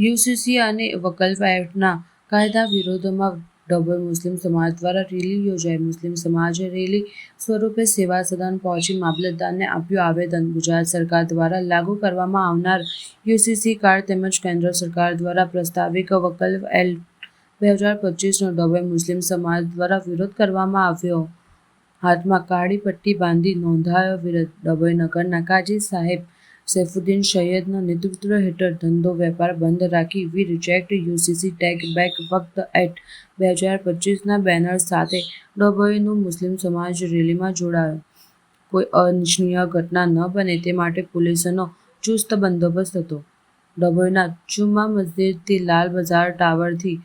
UCC અને વકલ્ફ એક્ટના કાયદા વિરોધમાં ડભોઈ મુસ્લિમ સમાજ દ્વારા રેલી યોજાઈ. મુસ્લિમ સમાજે રેલી સ્વરૂપે સેવા સદન પહોંચી મામલતદારને આપ્યું આવેદન. ગુજરાત સરકાર દ્વારા લાગુ કરવામાં આવનાર યુસીસી કાર્ડ તેમજ કેન્દ્ર સરકાર દ્વારા પ્રસ્તાવિક વકલ એલ બે હજાર પચીસનો ડભોઈ મુસ્લિમ સમાજ દ્વારા વિરોધ કરવામાં આવ્યો. હાથમાં કાળી પટ્ટી બાંધી નોંધાયો વિરોધ. ડભોઈ નગરના કાજી સાહેબ સૈફુદ્દીન સૈયદના નેતૃત્વ હેઠળ ધંધો વેપાર બંધ રાખી we reject UCC take back Waqf act બે હજાર પચીસના બેનર સાથે ડભોઈનું મુસ્લિમ સમાજ રેલીમાં જોડાયો. કોઈ અનિચ્છનીય ઘટના ન બને તે માટે પોલીસનો ચુસ્ત બંદોબસ્ત હતો. ડભોઈના જુમ્મા મસ્જિદથી લાલ બજાર ટાવરથી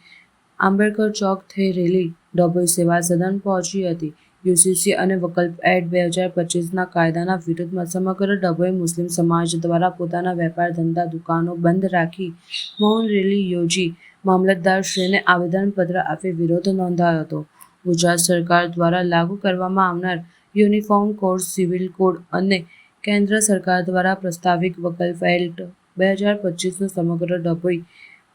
આંબેડકર ચોક થઈ રેલી ડભોઈ સેવા સદન પહોંચી હતી. યુસીસી અને વકલ્પ એડ બે હજાર પચીસના કાયદાના વિરોધમાં સમગ્ર ડભોઈ મુસ્લિમ સમાજ દ્વારા પોતાના વેપાર ધંધા દુકાનો બંધ રાખી મૌન રેલી યોજી મામલતદારશ્રીને આવેદનપત્ર આપી વિરોધ નોંધાયો હતો. ગુજરાત સરકાર દ્વારા લાગુ કરવામાં આવનાર યુનિફોર્મ કોડ, સિવિલ કોડ અને કેન્દ્ર સરકાર દ્વારા પ્રસ્તાવિક વકલ્પ એક્ટ બે હજાર પચીસનો સમગ્ર ડભોઈ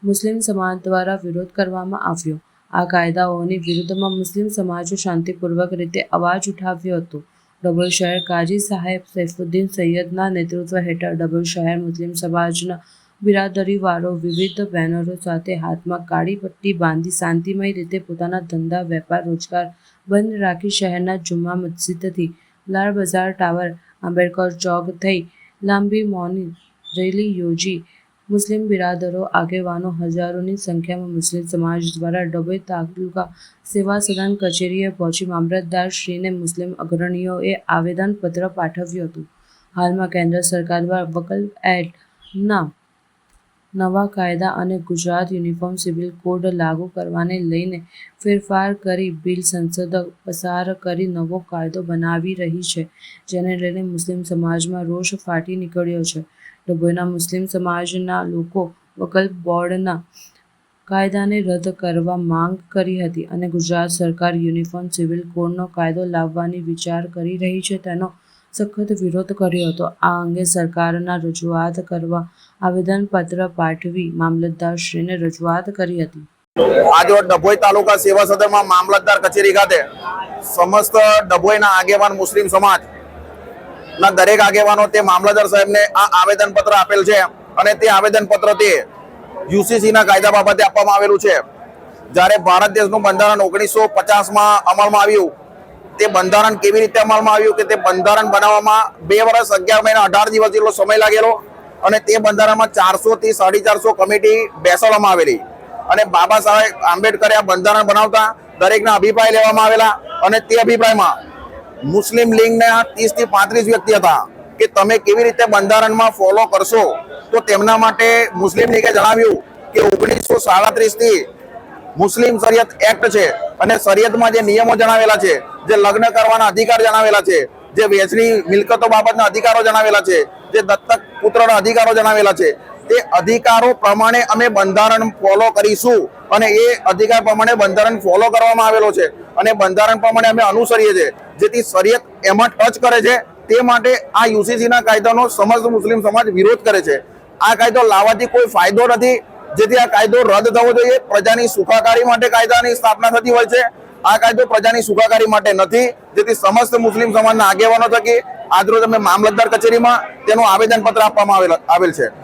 મુસ્લિમ સમાજ દ્વારા વિરોધ કરવામાં આવ્યો. આ કાયદાઓની વિરુદ્ધમાં મુસ્લિમ સમાજે શાંતિપૂર્વક રીતે અવાજ ઉઠાવ્યો હતો. ડભોઈ શહેર કાજી સાહેબ, સૈફુદ્દીન સૈયદના નેતૃત્વ હેઠળ ડભોઈ શહેર મુસ્લિમ સમાજના બિરાદરીવાળો વિવિધ બેનરો સાથે હાથમાં કાળી પટ્ટી બાંધી શાંતિમય રીતે પોતાના ધંધા, વેપાર, રોજગાર બંધ રાખી શહેરના જુમ્મા મસ્જિદથી લાલ બજાર ટાવર, આંબેડકર ચોક થઈ લાંબી મૌની રેલી યોજી મુસ્લિમ બિરાદરો આગેવાનો હજારોની સંખ્યામાં મુસ્લિમ સમાજ દ્વારા ડભોઈ તાલુકા સેવા સદન કચેરીએ પહોંચી મામલતદારશ્રીને મુસ્લિમ અગ્રણીઓએ આવેદનપત્ર પાઠવ્યું હતું. હાલમાં કેન્દ્ર સરકાર દ્વારા વકલ એક્ટના નવા કાયદા અને ગુજરાત યુનિફોર્મ સિવિલ કોડ લાગુ કરવાને લઈને ફેરફાર કરી બિલ સંસદ પસાર કરી નવો કાયદો બનાવી રહી છે, જેને લઈને મુસ્લિમ સમાજમાં રોષ ફાટી નીકળ્યો છે. ડભોઈના મુસ્લિમ સમાજના લોકો વકલ બોર્ડના કાયદાને રદ કરવા માંગ કરી હતી અને ગુજરાત સરકાર યુનિફોર્મ સિવિલ કોડનો કાયદો લાવવાની વિચાર કરી રહી છે. તેનો સખત વિરોધ કર્યો હતો. આ અંગે સરકારના રજૂઆત કરવા આવેદનપત્ર પાઠવી મામલતદારશ્રીને રજૂઆત કરી હતી. આજે ડભોઈ તાલુકા સેવા સદનમાં મામલતદાર કચેરી ખાતે સમસ્ત ડભોઈના આગેવાન મુસ્લિમ સમાજ ના દરેક આગેવાનો તે મામલતદાર સાહેબને આ આવેદન પત્ર આપેલ છે અને તે આવેદન પત્ર તે યુસીસી ના કાયદા બાબતે આપવામાં આવેલું છે. જ્યારે ભારત દેશનું બંધારણ ઓગણીસો પચાસમાં અમલમાં આવ્યું તે બંધારણ કેવી રીતે અમલમાં આવ્યું કે તે બંધારણ બનાવવામાં બે વર્ષ, અગિયાર મહિના, અઢાર દિવસ જેટલો સમય લાગેલો અને તે બંધારણમાં ચારસો થી સાડી ચારસો કમિટી બેસાડવામાં આવેલી. અને બાબા સાહેબ આંબેડકરે આ બંધારણ બનાવતા દરેકના અભિપ્રાય લેવામાં આવેલા અને તે અભિપ્રાયમાં મુસ્લિમ લીગના ત્રીસથી પાંત્રીસ વ્યક્તિ હતા કે તમે કેવી રીતે બંધારણમાં ફોલો કરશો? તો તેમના માટે મુસ્લિમ લીગે જણાવ્યું કે ઓગણીસો સાડત્રીસથી મુસ્લિમ શરિયત એક્ટ છે. અને શરિયતમાં જે નિયમો જણાવેલા છે, જે લગ્ન કરવાના અધિકાર જણાવેલા છે, જે વેચની મિલકતો બાબતના અધિકારો જણાવેલા છે, જે દત્તક પુત્રના અધિકારો જણાવેલા છે, તે અધિકારો પ્રમાણે અમે બંધારણ ફોલો કરીશું અને એ અધિકાર પ્રમાણે બંધારણ ફોલો કરવામાં આવેલો છે અને બંધારણ પ્રમાણે અમે અનુસરીએ છીએ. જેથી શરિયત એમાં ટચ કરે છે, તે માટે આ યુસીસીના કાયદાનો સમસ્ત મુસ્લિમ સમાજ વિરોધ કરે છે. આ કાયદો લાવવાથી કોઈ ફાયદો નથી જેથી આ કાયદો રદ થવો જોઈએ. પ્રજાની સુખાકારી માટે કાયદાની સ્થાપના થતી હોય છે. આ કાયદો પ્રજાની સુખાકારી માટે નથી. જેથી સમસ્ત મુસ્લિમ સમાજના આગેવાનો થકી આજરોજ અમે મામલતદાર કચેરીમાં તેનું આવેદનપત્ર આપવામાં આવેલ છે.